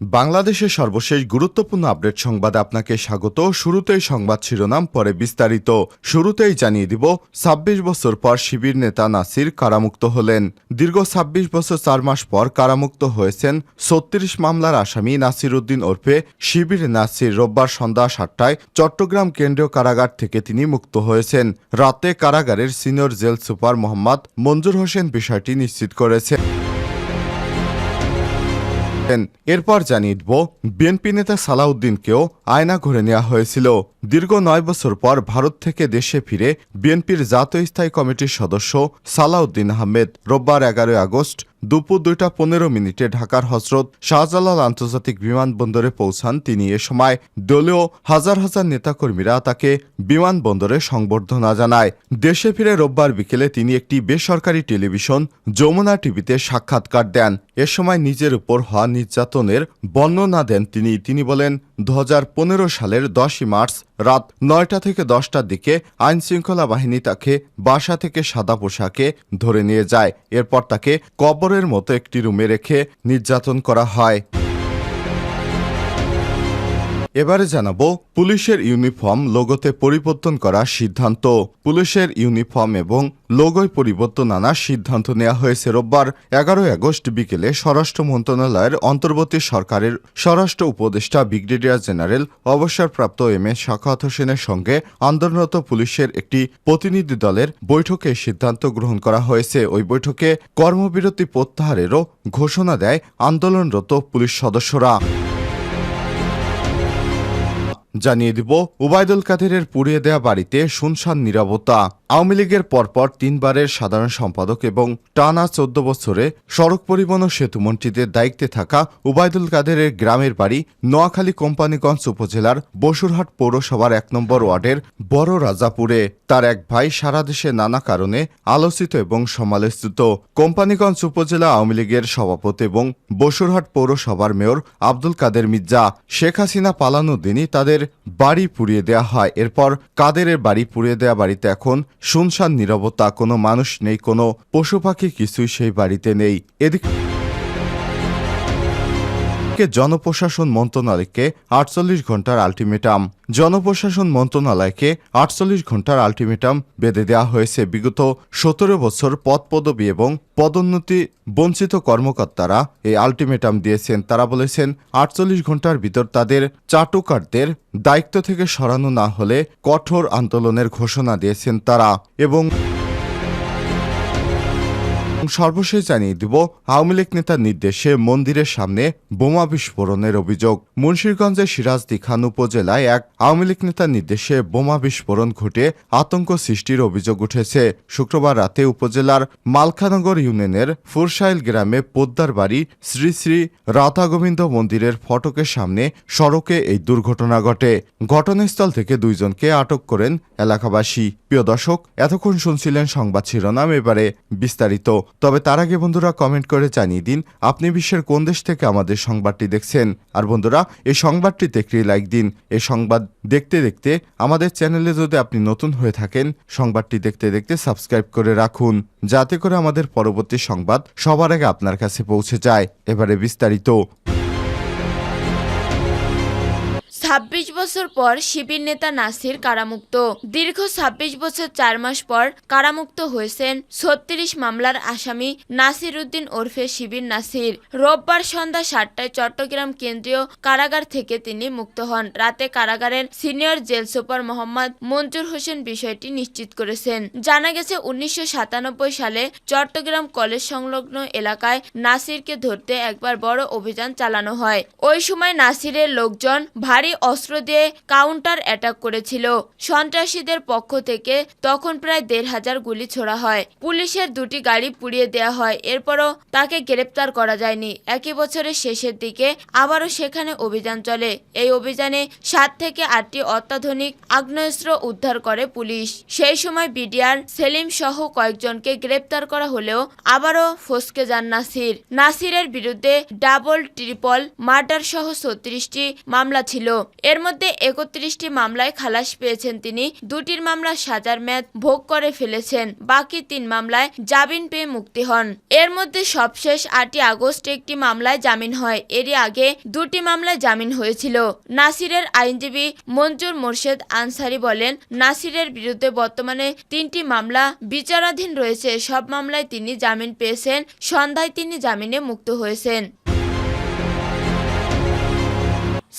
বাংলাদেশের সর্বশেষ গুরুত্বপূর্ণ আপডেট সংবাদে আপনাকে স্বাগত। শুরুতেই সংবাদ শিরোনাম, পরে বিস্তারিত। শুরুতেই জানিয়ে দিব, ছাব্বিশ বছর পর শিবির নেতা নাসির কারামুক্ত হলেন। দীর্ঘ ছাব্বিশ বছর চার মাস পর কারামুক্ত হয়েছেন ছত্রিশ মামলার আসামি নাসির উদ্দিন ওরফে শিবির নাসির। রোববার সন্ধ্যা সাতটায় চট্টগ্রাম কেন্দ্রীয় কারাগার থেকে তিনি মুক্ত হয়েছেন। রাতে কারাগারের senior jail super Mohammad Manjur Hossain বিষয়টি নিশ্চিত করেছেন। এরপর জানিয়ে দিব, বিএনপি নেতা সালাউদ্দিনকেও আয়না ঘুরে নেওয়া হয়েছিল। দীর্ঘ নয় বছর পর ভারত থেকে দেশে ফিরে বিএনপির জাতীয় স্থায়ী কমিটির সদস্য সালাউদ্দিন আহমেদ। রোববার এগারোই আগস্ট দুপুর দুইটা পনেরো মিনিটে ঢাকার হজরত শাহজালাল আন্তর্জাতিক বিমানবন্দরে পৌঁছান তিনি এ সময়। দলীয় হাজার হাজার নেতাকর্মীরা তাকে বিমানবন্দরে সংবর্ধনা জানায়। দেশে ফিরে রোববার বিকেলে তিনি একটি বেসরকারি টেলিভিশন যমুনা টিভিতে সাক্ষাৎকার দেন। এ সময় নিজের উপর হওয়া নির্যাতনের বর্ণনা দেন তিনি। তিনি বলেন দু হাজার পনেরো সালের দশই মার্চ রাত নয়টা থেকে দশটার দিকে আইন শৃঙ্খলা বাহিনী তাকে বাসা থেকে সাদা পোশাকে ধরে নিয়ে যায়। এরপর তাকে কবরের মতো একটি রুমে রেখে নির্যাতন করা হয়। এবারে জানাব পুলিশের ইউনিফর্ম লোগোতে পরিবর্তন করার সিদ্ধান্ত। পুলিশের ইউনিফর্ম এবং লোগোয় পরিবর্তন আনার সিদ্ধান্ত নেওয়া হয়েছে রোববার এগারো আগস্ট বিকেলে স্বরাষ্ট্র মন্ত্রণালয়ের অন্তর্বর্তী সরকারের স্বরাষ্ট্র উপদেষ্টা ব্রিগেডিয়ার জেনারেল অবসরপ্রাপ্ত এম এ শাখাত হোসেনের সঙ্গে আন্দোলনরত পুলিশের একটি প্রতিনিধি দলের বৈঠকে সিদ্ধান্ত গ্রহণ করা হয়েছে। ওই বৈঠকে কর্মবিরতি প্রত্যাহারেরও ঘোষণা দেয় আন্দোলনরত পুলিশ সদস্যরা। জানিয়ে দিব ওবায়দুল কাদেরের পুড়িয়ে দেয়া বাড়িতে শুনশান নিরাপত্তা আওয়ামী লীগের পরপর তিনবারের সাধারণ সম্পাদক এবং টানা চোদ্দ বছরে সড়ক পরিবহন ও সেতুমন্ত্রীদের দায়িত্বে থাকা উবায়দুল কাদেরের গ্রামের বাড়ি নোয়াখালী কোম্পানিগঞ্জ উপজেলার বসুরহাট পৌরসভার এক নম্বর ওয়ার্ডের বড় রাজাপুরে। তার এক ভাই সারা দেশে নানা কারণে আলোচিত এবং সমালোচিত। কোম্পানিগঞ্জ উপজেলা আওয়ামী লীগের সভাপতি এবং বসুরহাট পৌরসভার মেয়র আব্দুল কাদের মির্জা শেখ হাসিনা পালানোর দিনই তাদের বাড়ি পুড়িয়ে দেওয়া হয়। এরপর কাদেরের বাড়ি পুড়িয়ে দেওয়া বাড়িতে এখন শুনশান নিরবতা কোনো মানুষ নেই কোনো পশু পাখি কিছুই সেই বাড়িতে নেই। এদিকে কে জনপ্রশাসন মন্ত্রণালয়কে আটচল্লিশ ঘণ্টার আলটিমেটাম। জনপ্রশাসন মন্ত্রণালয়কে আটচল্লিশ ঘণ্টার আলটিমেটাম বেঁধে দেওয়া হয়েছে বিগত সতেরো বছর পদ পদবি এবং পদোন্নতি বঞ্চিত কর্মকর্তারা এই আলটিমেটাম দিয়েছেন। তারা বলেছেন, আটচল্লিশ ঘণ্টার ভিতর তাদের চাটুকারদের দায়িত্ব থেকে সরানো না হলে কঠোর আন্দোলনের ঘোষণা দিয়েছেন তারা এবং সর্বশেষ জানিয়ে দিব, আওয়ামী লীগ নেতার নির্দেশে মন্দিরের সামনে বোমা বিস্ফোরণের অভিযোগ। মুন্সিরগঞ্জের সিরাজদি খান উপজেলায় এক আওয়ামী লীগ নেতার নির্দেশে বোমা বিস্ফোরণ ঘটে আতঙ্ক সৃষ্টির অভিযোগ উঠেছে। শুক্রবার রাতে উপজেলার মালখানগর ইউনিয়নের ফুরসাইল গ্রামে পোদ্দার বাড়ি শ্রী শ্রী রাধা গোবিন্দ মন্দিরের ফটকের সামনে সড়কে এই দুর্ঘটনা ঘটে। ঘটনাস্থল থেকে দুইজনকে আটক করেন এলাকাবাসী। প্রিয় দর্শক, এতক্ষণ শুনছিলেন সংবাদ শিরোনাম, এবারে বিস্তারিত। তবে তার আগে বন্ধুরা কমেন্ট করে জানিয়ে দিন, আপনি বিশ্বের কোন দেশ থেকে আমাদের সংবাদটি দেখছেন? আর বন্ধুরা, এই সংবাদটিতে একটি লাইক দিন। এই সংবাদ দেখতে দেখতে আমাদের চ্যানেলে যদি আপনি নতুন হয়ে থাকেন, সংবাদটি দেখতে দেখতে সাবস্ক্রাইব করে রাখুন, যাতে করে আমাদের পরবর্তী সংবাদ সবার আগে আপনার কাছে পৌঁছে যায়। এবারে বিস্তারিত। ছাব্বিশ বছর পর শিবির নেতা নাসির কারামুক্ত। দীর্ঘ ছাব্বিশ বছর চার মাস পর কারামুক্ত হয়েছেন ছত্রিশ মামলার আসামি নাসির উদ্দিন ওরফে শিবির নাসির। রোববার সন্ধ্যা সাতটায় চট্টগ্রাম কেন্দ্রীয় কারাগার থেকে তিনি মুক্ত হন। রাতে কারাগারের senior jail super Mohammad Manjur Hossain বিষয়টি নিশ্চিত করেছেন। জানা গেছে, উনিশশো সাতানব্বই সালে চট্টগ্রাম কলেজ সংলগ্ন এলাকায় নাসিরকে ধরতে একবার বড় অভিযান চালানো হয়। ওই সময় নাসিরের লোকজন ভারী অস্ত্র দিয়ে কাউন্টার অ্যাটাক করেছিল। সন্ত্রাসীদের পক্ষ থেকে তখন প্রায় দেড় হাজার গুলি ছোড়া হয়। পুলিশের দুটি গাড়ি পুড়িয়ে দেওয়া হয়, এরপরও তাকে গ্রেপ্তার করা যায়নি। একই বছরের শেষের দিকে আবারও সেখানে অভিযান চলে। এই অভিযানে সাত থেকে আটটি অত্যাধুনিক আগ্নেয়াস্ত্র উদ্ধার করে পুলিশ। সেই সময় বিডিআর সেলিম সহ কয়েকজনকে গ্রেপ্তার করা হলেও আবারও ফসকে যান নাসির। নাসিরের বিরুদ্ধে ডাবল, ট্রিপল মার্ডার সহ ছত্রিশটি মামলা ছিল। এর মধ্যে একত্রিশটি মামলায় খালাস পেয়েছেন তিনি। দুটির মামলা সাজার মেয়াদ ভোগ করে ফেলেছেন। বাকি তিন মামলায় জামিন পেয়ে মুক্তি হন। এর মধ্যে সবশেষ আটই আগস্ট একটি মামলায় জামিন হয়। এরই আগে দুটি মামলায় জামিন হয়েছিল। নাসিরের আইনজীবী মঞ্জুর মোর্শেদ আনসারি বলেন, নাসিরের বিরুদ্ধে বর্তমানে তিনটি মামলা বিচারাধীন রয়েছে। সব মামলায় তিনি জামিন পেয়েছেন। সন্ধ্যায় তিনি জামিনে মুক্ত হয়েছেন।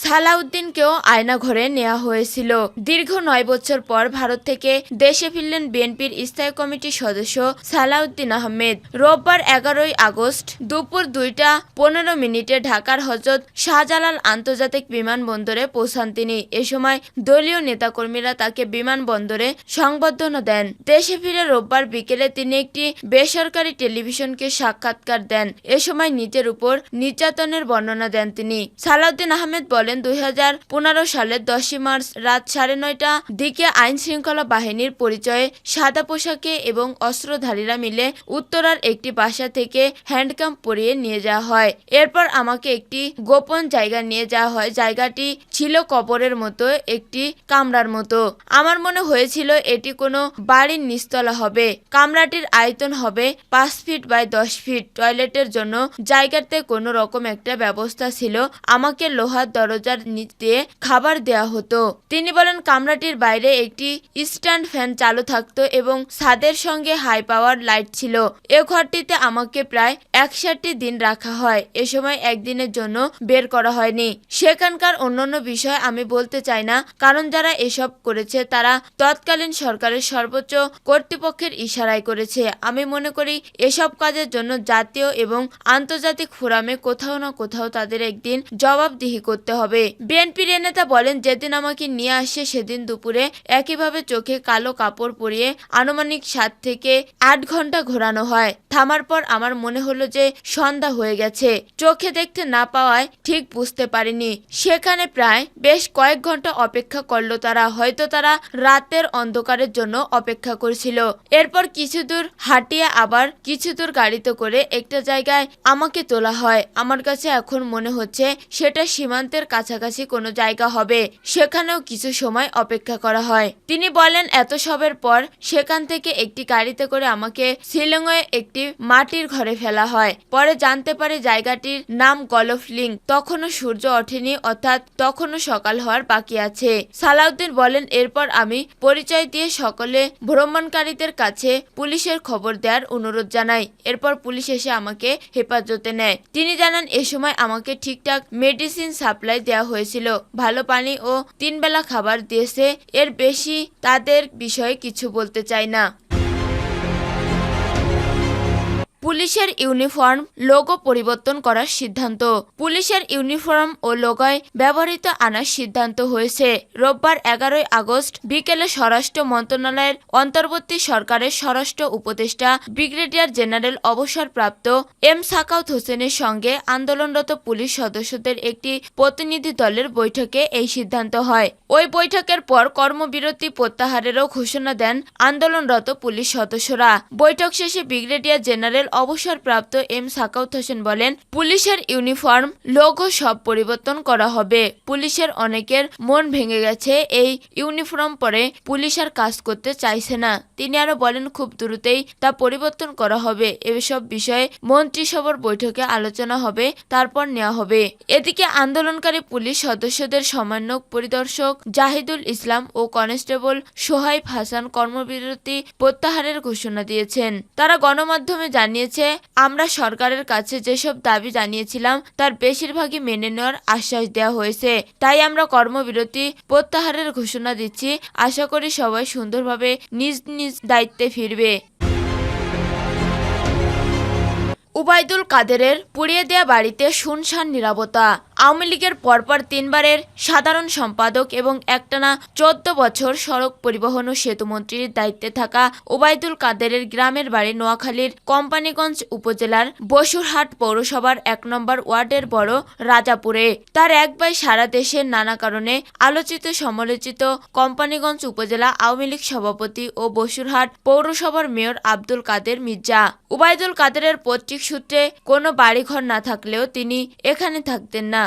সালাউদ্দিনকেও আয়নাঘরে নেওয়া হয়েছিল। দীর্ঘ নয় বছর পর ভারত থেকে দেশে ফিরলেন বিএনপির স্থায়ী কমিটির সদস্য সালাউদ্দিন আহমেদ। রোববার এগারোই আগস্ট দুপুর দুইটা পনেরো মিনিটে ঢাকার হজরত শাহজালাল আন্তর্জাতিক বিমানবন্দরে পৌঁছান তিনি। এ সময় দলীয় নেতাকর্মীরা তাকে বিমানবন্দরে সংবর্ধনা দেন। দেশে ফিরে রোববার বিকেলে তিনি একটি বেসরকারি টেলিভিশনকে সাক্ষাৎকার দেন। এ সময় নিজের উপর নির্যাতনের বর্ণনা দেন তিনি। সালাউদ্দিন আহমেদ বলেন দুই হাজার পনেরো সালের দশই মার্চ রাত সাড়ে নয়টা দিকে আইন শৃঙ্খলা বাহিনীর পরিচয়ে সাদা পোশাকে এবং অস্ত্রধারীরা মিলে উত্তরার একটি বাসা থেকে হ্যান্ডকাম পরিয়ে নিয়ে যাওয়া হয়। এরপর আমাকে একটি গোপন জায়গা নিয়ে যাওয়া হয়। জায়গাটি ছিল কবরের মতো, একটি কামরার মতো। আমার মনে হয়েছিল এটি কোনো বাড়ির নিস্তলা হবে। কামরাটির আয়তন হবে পাঁচ ফিট বাই দশ ফিট। টয়লেটের জন্য জায়গাতে কোনো রকম একটা ব্যবস্থা ছিল। আমাকে লোহার দরজার দিয়ে খাবার দেয়া হতো। তিনি বলেন, কামরাটির বাইরে একটি স্ট্যান্ড ফ্যান চালু থাকতো এবং ছাদের সঙ্গে হাই পাওয়ার লাইট ছিল। এ ঘরটিতে আমাকে প্রায় একষট্টি দিন রাখা হয়। এ সময় একদিনের জন্য বের করা হয়নি। সেখানকার অন্যান্য বিষয় আমি বলতে চাই না, কারণ যারা এসব করেছে, তারা তৎকালীন সরকারের সর্বোচ্চ কর্তৃপক্ষের ইশারায় করেছে। আমি মনে করি, এসব কাজের জন্য জাতীয় এবং আন্তর্জাতিক ফোরামে কোথাও না কোথাও তাদের একদিন জবাবদিহি করতে হবে। বিএনপির এ নেতা বলেন, যেদিন আমাকে নিয়ে আসে সেদিন দুপুরে একইভাবে চোখে কালো কাপড় পরিয়ে আনুমানিক সাত থেকে আট ঘণ্টা ঘোরানো হয়। থামার পর আমার মনে হলো যে সন্ধ্যা হয়ে গেছে। চোখে দেখতে না পাওয়ায় ঠিক বুঝতে পারিনি। সেখানে প্রায় বেশ কয়েক ঘণ্টা অপেক্ষা করল তারা। হয়তো তারা রাতের অন্ধকারের জন্য অপেক্ষা করছিল। এরপর কিছু দূর হাঁটিয়ে আবার কিছু দূর গাড়িতে করে একটা জায়গায় আমাকে তোলা হয়। আমার কাছে এখন মনে হচ্ছে সেটা সীমান্তের কাছাকাছি কোনো জায়গা হবে, সেখানেও কিছু সময় অপেক্ষা করা হয়। তিনি বলেন, এত সবের পর সেখান থেকে একটি গাড়িতে করে আমাকে শিলংয়ে একটি মাটির ঘরে ফেলা হয়। পরে জানতে পারে জায়গাটির নাম গলফ লিঙ্ক তখনও সূর্য ওঠেনি, অর্থাৎ তখনও সকাল হওয়ার বাকি আছে। সালাউদ্দিন বলেন, এরপর আমি পরিচয় দিয়ে সকলে ভ্রমণকারীদের কাছে পুলিশের খবর দেওয়ার অনুরোধ জানাই। এরপর পুলিশ এসে আমাকে হেফাজতে নেয়। তিনি জানান, এ সময় আমাকে ঠিকঠাক মেডিসিন সাপ্লাই দেওয়া হয়েছিল। ভালো পানি ও তিনবেলা খাবার দিয়েছে। এর বেশি তাদের বিষয়ে কিছু বলতে চাই না। পুলিশের ইউনিফর্ম লোগো পরিবর্তন করার সিদ্ধান্ত। পুলিশের ইউনিফর্ম ও লোগোয় ব্যবহৃত আনার সিদ্ধান্ত হয়েছে। রোববার এগারোই আগস্ট বিকেলে স্বরাষ্ট্র মন্ত্রণালয়ের অন্তর্বর্তী সরকারের স্বরাষ্ট্র উপদেষ্টা ব্রিগেডিয়ার জেনারেল অবসরপ্রাপ্ত এম সাকাউত হোসেনের সঙ্গে আন্দোলনরত পুলিশ সদস্যদের একটি প্রতিনিধি দলের বৈঠকে এই সিদ্ধান্ত হয়। ওই বৈঠকের পর কর্মবিরতি প্রত্যাহারেরও ঘোষণা দেন আন্দোলনরত পুলিশ সদস্যরা। বৈঠক শেষে ব্রিগেডিয়ার জেনারেল অবসরপ্রাপ্ত এম সাকাউত হোসেন বলেন, পুলিশের ইউনিফর্ম, লোগো সব পরিবর্তন করা হবে। পুলিশের অনেকের মন ভেঙে গেছে। এই ইউনিফর্ম পরে পুলিশ আর কাজ করতে চাইছে না। তিনি আরও বলেন, খুব দ্রুতই তা পরিবর্তন করা হবে। এসব বিষয়ে মন্ত্রিসভার বৈঠকে আলোচনা হবে, তারপর নেওয়া হবে। এদিকে আন্দোলনকারী পুলিশ সদস্যদের সমন্বয়ক পরিদর্শক জাহিদুল ইসলাম ও কনস্টেবল সোহাইব হাসান কর্মবিরতি প্রত্যাহারের ঘোষণা দিয়েছেন। তারা গণমাধ্যমে জানিয়েছে, আমরা সরকারের কাছে যেসব দাবি জানিয়েছিলাম, তার বেশিরভাগই মেনে নেওয়ার আশ্বাস দেওয়া হয়েছে। তাই আমরা কর্মবিরতি প্রত্যাহারের ঘোষণা দিচ্ছি। আশা করি সবাই সুন্দরভাবে নিজ নিজ দায়িত্বে ফিরবে। উবায়দুল কাদেরের পুড়িয়ে দেয়া বাড়িতে শুনশান নিরাপত্তা। আওয়ামী লীগের পরপর তিনবারের সাধারণ সম্পাদক এবং একটানা চোদ্দ বছর সড়ক পরিবহন ও সেতুমন্ত্রীর দায়িত্বে থাকা ওবায়দুল কাদেরের গ্রামের বাড়ি নোয়াখালীর কোম্পানিগঞ্জ উপজেলার বসুরহাট পৌরসভার এক নম্বর ওয়ার্ডের বড় রাজাপুরে। তার এক ভাই সারা দেশের নানা কারণে আলোচিত, সমালোচিত কোম্পানিগঞ্জ উপজেলা আওয়ামী লীগ সভাপতি ও বসুরহাট পৌরসভার মেয়র আব্দুল কাদের মির্জা। উবায়দুল কাদেরের পৈতৃক সূত্রে কোনো বাড়িঘর না থাকলেও তিনি এখানে থাকতেন না।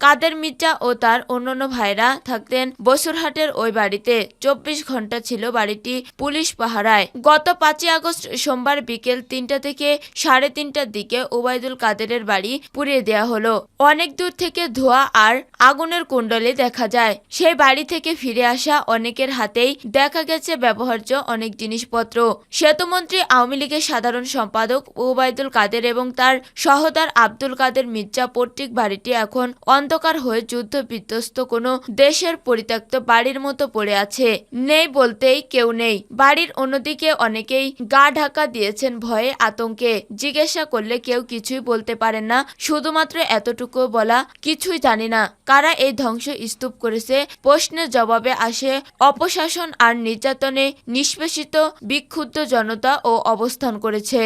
কাদের মির্জা ও তার অন্যান্য ভাইরা থাকতেন বসুরহাটের ওই বাড়িতে। চব্বিশ ঘণ্টা ছিল বাড়িটি পুলিশ পাহারায়। গত পাঁচই আগস্ট সোমবার বিকেল তিনটা থেকে সাড়ে তিনটার দিকে ওবায়দুল কাদেরের বাড়ি পুড়িয়ে দেওয়া হলো। অনেক দূর থেকে ধোঁয়া আর আগুনের কুণ্ডলে দেখা যায়। সেই বাড়ি থেকে ফিরে আসা অনেকের হাতেই দেখা গেছে ব্যবহার্য অনেক জিনিসপত্র। সেতুমন্ত্রী আওয়ামী লীগের সাধারণ সম্পাদক ওবায়দুল কাদের এবং তার সহদার আব্দুল কাদের মির্জা পৈতৃক বাড়িটি এখন অন্ধকার হয়ে যুদ্ধ বিধ্বস্ত কোনো দেশের পরিত্যক্ত বাড়ির মতো পড়ে আছে। নেই বলতেই কেউ নেই। বাড়ির অন্যদিকে অনেকেই গা ঢাকা দিয়েছেন ভয়ে আতঙ্কে। জিজ্ঞাসা করলে কেউ কিছুই বলতে পারেন না। শুধুমাত্র এতটুকু বলা কিছুই জানি না। কারা এই ধ্বংস স্তূপ করেছে? প্রশ্নের জবাবে আসে অপশাসন আর নির্যাতনে নিষ্পেষিত বিক্ষুব্ধ জনতা ও অবস্থান করেছে।